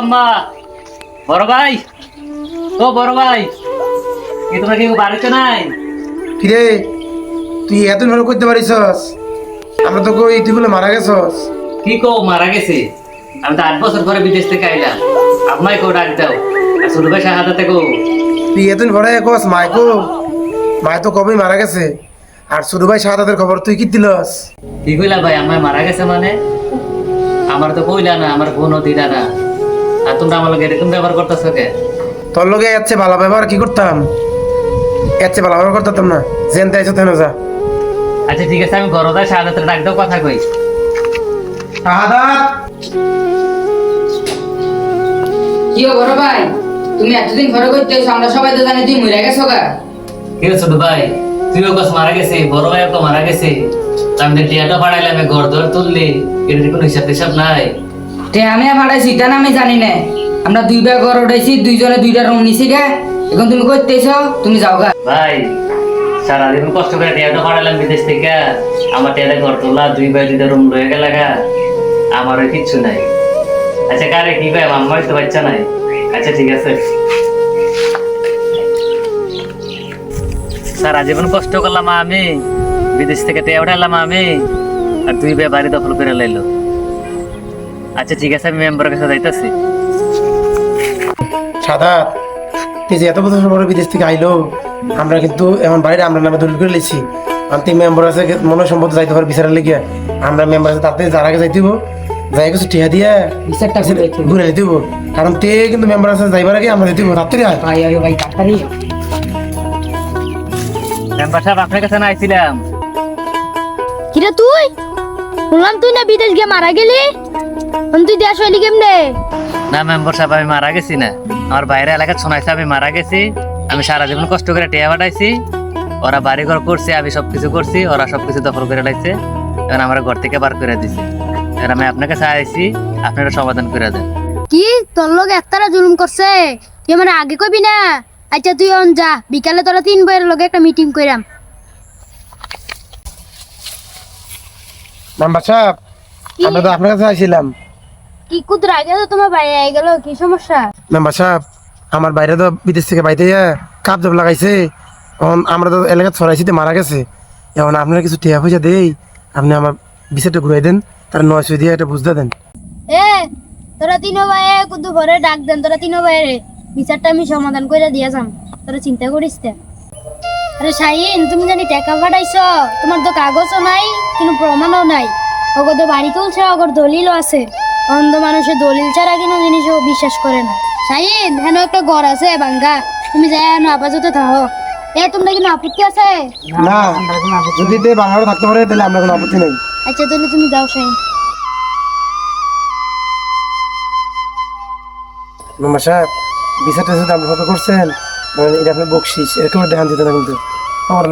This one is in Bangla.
আম্মা। বড় ভাই। ও বড় ভাই কি তোমরা কি বাড়িতে নাই? কিরে তুই এত ভালো করতে পারিছস? আমরা তো কই তুই বলে মারা গেছস। কি কো মারা গেছে? আমি তো আট বছর পরে বিদেশ থেকে আইলাম। আম্মাই কো ডাক দাও। আর ছোট ভাই শাহাদাতে কো তুই এত বড় কস মাইকো মায় তো কবেই মারা গেছে। আর ছোট ভাই শাহাদাতের খবর তুই কি দিলস? কি কইলা ভাই আম্মাই মারা গেছে মানে? আমার তো কইলা না আমার বোনও দিলা না। আর তোমরা আমার লগে এরকম ব্যবহার করতেছো কে? তোর লগে এচ্ছে ভালো ব্যবহার কি করতাম? ভালো ব্যবহার করতাম না। আইছো তেন যা। আচ্ছা ঠিক আছে আমি গরদা শাহাদাতের ডাক দাও কথা কই। শাহাদাত কি বড় ভাই? তুমি এতদিন ঘরে করতে আমরা সবাই তো জানি তুমি মরে গেছো গা। কি ছোট ভাই? তুইও কস মারা গেছে বড় ভাইও তো মারা গেছে। আমি টিয়াটা ফাড়াইলাম ঘর দর তুললি। এর কোনো হিসাব টিসাব নাই। তে আমি ভাড়াইছি তা আমি জানি না। আমরা দুইবার ঘর উঠাইছি, দুইজনে দুইটা রুম নিছি গে। এখন তুমি এসো তুমি যাও গা। ভাই, সারাদিন কষ্ট করে টিয়াটা ফাড়াইলাম বিদেশ থেকে। আমার টিয়াটা ঘর তোলা, দুই ভাই দুইটা রুম রয়ে গেল গা। আমারও কিচ্ছু নাই। আচ্ছা কারে কি ভাই আমার তো বাচ্চা নাই? আচ্ছা ঠিক আছে। স্যার আজীবন কষ্ট করলাম আমি। বিদেশ থেকে টিয়া উঠাইলাম আমি। আর ভাই বাড়ি দখল করে লাইলো। আচ্ছা ঠিক আছে আমি মেম্বারের কাছে যাইতেছি। সাদাত তুই যে এত বছর পরে বিদেশ থেকে আইলো আমরা কিন্তু এমন বাড়িটা আমরা নামে দলিল করে লেছি আর তুই মেম্বার আছে মনে সম্পদ যাইতে পারে বিচারের লেগে আমরা মেম্বার আছে তাতে যার আগে যাইতেব যাই কিছু টিহা দিয়ে বিচারটা করে দিতে ঘুরে নিতেব কারণ তে কিন্তু মেম্বার আছে যাইবার আগে আমরা দিতেব রাত্রি আয় ভাই তাড়াতাড়ি। মেম্বার সাহেব আপনার কাছে না আইছিলাম। কিরে তুই? শুনলাম তুই না বিদেশ গিয়ে মারা গেলি? তুই দেশ হইলি কেমনে? না মেম্বার সাহেব আমি মারা গেছি না। আমার বাইরে এলাকা শোনাইছে আমি মারা গেছি। আমি সারা জীবন কষ্ট করে টিয়া পাঠাইছি ওরা বাড়ি ঘর করছে আমি সবকিছু করছি ওরা সবকিছু দখল করে লাইছে এখন আমার ঘর থেকে বার করে দিছে। এখন আমি আপনার কাছে আইছি আপনারা সমাধান করে দেন। কি? তোর লোক একতারা জুলুম করছে? তুই আমার আগে কবি না? আচ্ছা তুই অন যা। বিকালে তোরা তিন বইয়ের লগে একটা মিটিং কইরাম। মেম্বার সাহেব? আমরা তো আপনার কাছে আইছিলাম কি কুদরা আগে তো তোমার বাইরে আই গেল কি সমস্যা? মেম্বার সাহেব আমার বাইরে তো বিদেশ থেকে বাইতে কাপ জব লাগাইছে। এখন আমরা তো এলাকা ছড়াইছিতে মারা গেছে। এখন আপনারা কিছু টিয়া পয়সা দেই আপনি আমার বিষয়টা ঘুরাই দেন তার নয়শো দিয়ে এটা বুঝতে দেন। এ তোরা তিন ভাইয়ে কুদু ঘরে ডাক দেন তোরা তিন ভাইয়ের বিচারটা আমি সমাধান করে দিয়া যাম তোরা চিন্তা করিস তে। আরে শাহিন তুমি জানি টাকা পাঠাইছ তোমার তো কাগজও নাই কোনো প্রমাণও নাই। ওগো তো বাড়ি তুলছে ওগর দলিলও আছে। অন্ধ মানুষের দলিল ছাড়া কোনো জিনিসও বিশ্বাস করে না। শাহিন হেন একটা ঘর আছে বাঙ্গা তুমি যাই হেন আপাতত থাকো এ তোমরা কোনো আপত্তি আছে? না যদি তে বাংলা থাকতে পারে তাহলে আমরা কোনো আপত্তি নেই। আচ্ছা তাহলে তুমি যাও শাহিন মেম্বার সাহেব যদি আপনি করছেন মানে এটা আপনি বকশিস। এরকম দেখান দিতে না কিন্তু। আমার